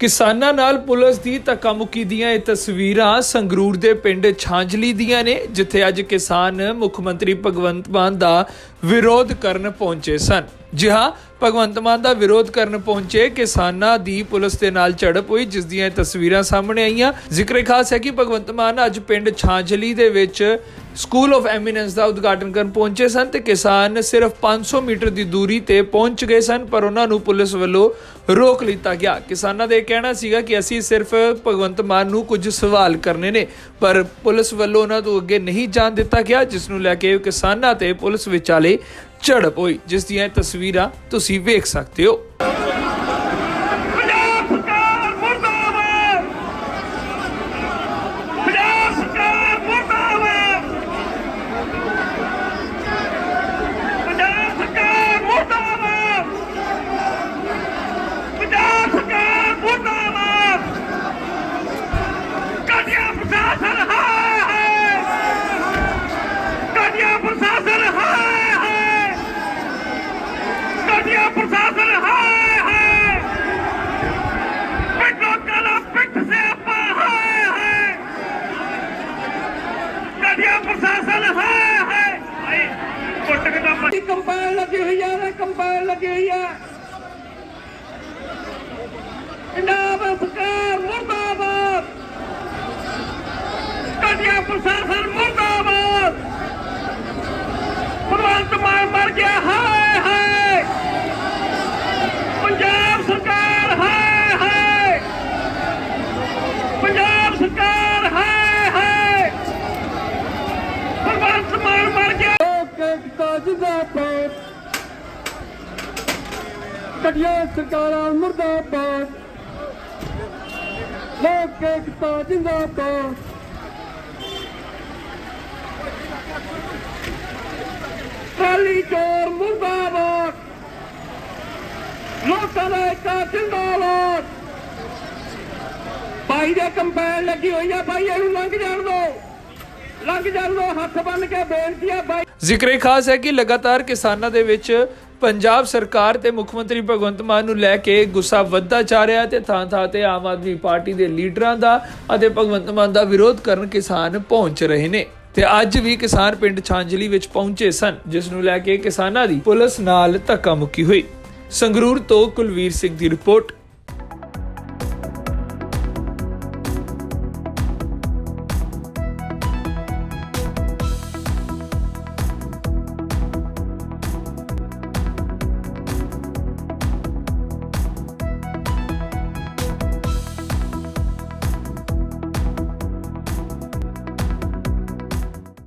ਕਿਸਾਨਾਂ ਨਾਲ ਪੁਲਿਸ ਦੀ ਧੱਕਾਮੁੱਕੀ ਦੀਆਂ ਇਹ ਤਸਵੀਰਾਂ ਸੰਗਰੂਰ ਦੇ ਪਿੰਡ ਛਾਂਜਲੀ ਦੀਆਂ ਨੇ, ਜਿੱਥੇ ਅੱਜ ਕਿਸਾਨ ਮੁੱਖ ਮੰਤਰੀ ਭਗਵੰਤ ਮਾਨ ਦਾ ਵਿਰੋਧ ਕਰਨ ਪਹੁੰਚੇ ਸਨ। ਜੀ ਹਾਂ, ਭਗਵੰਤ ਮਾਨ ਦਾ ਵਿਰੋਧ ਕਰਨ ਪਹੁੰਚੇ ਕਿਸਾਨਾਂ ਦੀ ਪੁਲਿਸ ਦੇ ਨਾਲ ਝੜਪ ਹੋਈ, ਜਿਸ ਦੀਆਂ ਤਸਵੀਰਾਂ ਸਾਹਮਣੇ ਆਈਆਂ। ਜ਼ਿਕਰ ਖਾਸ ਹੈ ਕਿ ਭਗਵੰਤ ਮਾਨ ਅੱਜ ਪਿੰਡ ਛਾਂਝਲੀ ਦੇ ਵਿੱਚ ਸਕੂਲ ਆਫ ਐਮੀਨੈਂਸ ਦਾ ਉਦਘਾਟਨ ਕਰਨ ਪਹੁੰਚੇ ਸਨ ਤੇ ਕਿਸਾਨ ਸਿਰਫ 500 ਮੀਟਰ ਦੀ ਦੂਰੀ ਤੇ ਪਹੁੰਚ ਗਏ ਸਨ, ਪਰ ਉਹਨਾਂ ਨੂੰ ਪੁਲਿਸ ਵੱਲੋਂ ਰੋਕ ਲਿੱਤਾ ਗਿਆ। ਕਿਸਾਨਾਂ ਦਾ ਇਹ ਕਹਿਣਾ ਸੀਗਾ ਕਿ ਅਸੀਂ ਸਿਰਫ ਭਗਵੰਤ ਮਾਨ ਨੂੰ ਕੁਝ ਸਵਾਲ ਕਰਨੇ ਨੇ, ਪਰ ਪੁਲਿਸ ਵੱਲੋਂ ਉਹਨਾਂ ਤੋਂ ਅੱਗੇ ਨਹੀਂ ਜਾਣ ਦਿੱਤਾ ਗਿਆ, ਜਿਸ ਨੂੰ ਲੈ ਕੇ ਕਿਸਾਨਾਂ ਤੇ ਪੁਲਿਸ ਵਿਚਾਲੇ ਝੜਪ ਹੋਈ ਜਿਸ ਦੀਆਂ ਇਹ ਤਸਵੀਰਾਂ ਤੁਸੀਂ ਵੇਖ ਸਕਦੇ ਹੋ ਪੰਜਾਬ ਸਰਕਾਰ ਮੁਰਦਾਬਾਦ ਪੰਜਾਬ ਸਰਕਾਰ ਮੁਰਦਾਬਾਦ ਪੰਜਾਬ ਸਰਕਾਰ ਮੁਰਦਾਬਾਦ ਪੰਜਾਬ ਸਰਕਾਰ ਮੁਰਦਾਬਾਦ ਕਟਿਆ ਪ੍ਰਸ਼ਾਸਨ ਹਾਏ ਹਾਏ ਕਟਿਆ ਪ੍ਰਸ਼ਾਸਨ ਹਾਏ ਹਾਏ ਕਟਿਆ ਪ੍ਰਸ਼ਾਸਨ ਹਾਏ ਹਾਏ ਪਿੱਟੋ ਕਲਾ ਪਿੱਟ ਸੇ ਆਪਾ ਹਾਏ ਹਾਏ ਕਟਿਆ ਪ੍ਰਸ਼ਾਸਨ ਹਾਏ ਹਾਏ ਹਾਏ ਕੁੱਟਕ ਦਾ ਲੱਗੀ ਹੋਈ ਆ ਕੰਪਾਈਨ ਲੱਗੀ ਹੋਈ ਆ। ਪੰਜਾਬ ਸਰਕਾਰ ਮੁਰਦਾਬਾਦ। ਕਟਿਆ ਪ੍ਰਸ਼ਾਸਨ ਮੁਰਦਾਬਾਦ ਭਗਵੰਤ ਮਾਨ ਮਰ ਗਿਆ ਹਾਏ ਹਾਏ ਪੰਜਾਬ ਸਰਕਾਰ ਹਾਏ ਹਾਏ ਪੰਜਾਬ ਸਰਕਾਰ ਹਾਏ ਹਾਏ ਭਗਵੰਤ ਮਾਨ ਮਰ ਗਿਆ ਲੋਕ ਏਕਤਾ ਜਿੰਦਾਬਾਦ ਕਟਿਆ ਸਰਕਾਰਾਂ ਮੁਰਦਾਬਾਦ। ਲੋਕ ਏਕਤਾ ਜਿੰਦਾਬਾਦ ਕਾਲੀ ਚੋਰ ਮੁਰਦਾਬਾਦ। ਲੋਕਾਂ ਦਾ ਏਕਤਾ ਜਿੰਦਾਬਾਦ। ਭਾਈ ਦੇ ਕੰਪੈਨ ਲੱਗੀ ਹੋਈ ਆ, ਭਾਈ ਇਹਨੂੰ ਲੰਘ ਜਾਣ ਦਿਓ ਲੰਘ ਜਾਣ ਹੱਥ ਬੰਨ ਕੇ ਬੇਨਤੀ ਆ ਭਾਈ ਜ਼ਿਕਰ ਖਾਸ ਹੈ ਕਿ ਲਗਾਤਾਰ ਕਿਸਾਨਾਂ ਦੇ ਵਿੱਚ ਪੰਜਾਬ ਸਰਕਾਰ ਤੇ ਮੁੱਖ ਮੰਤਰੀ ਭਗਵੰਤ ਮਾਨ ਨੂੰ ਲੈ ਕੇ ਗੁੱਸਾ ਵੱਧਦਾ ਜਾ ਰਿਹਾ ਤੇ ਥਾਂ ਥਾਂ ਤੇ ਆਮ ਆਦਮੀ ਪਾਰਟੀ ਦੇ ਲੀਡਰਾਂ ਦਾ ਅਤੇ ਭਗਵੰਤ ਮਾਨ ਦਾ ਵਿਰੋਧ ਕਰਨ ਕਿਸਾਨ ਪਹੁੰਚ ਰਹੇ ਨੇ ਤੇ ਅੱਜ ਵੀ ਕਿਸਾਨ ਪਿੰਡ ਛਾਂਜਲੀ ਵਿੱਚ ਪਹੁੰਚੇ ਸਨ, ਜਿਸ ਨੂੰ ਲੈ ਕੇ ਕਿਸਾਨਾਂ ਦੀ ਪੁਲਿਸ ਨਾਲ ਧੱਕਾ ਮੁੱਕੀ ਹੋਈ। ਸੰਗਰੂਰ ਤੋਂ ਕੁਲਵੀਰ ਸਿੰਘ ਦੀ ਰਿਪੋਰਟ।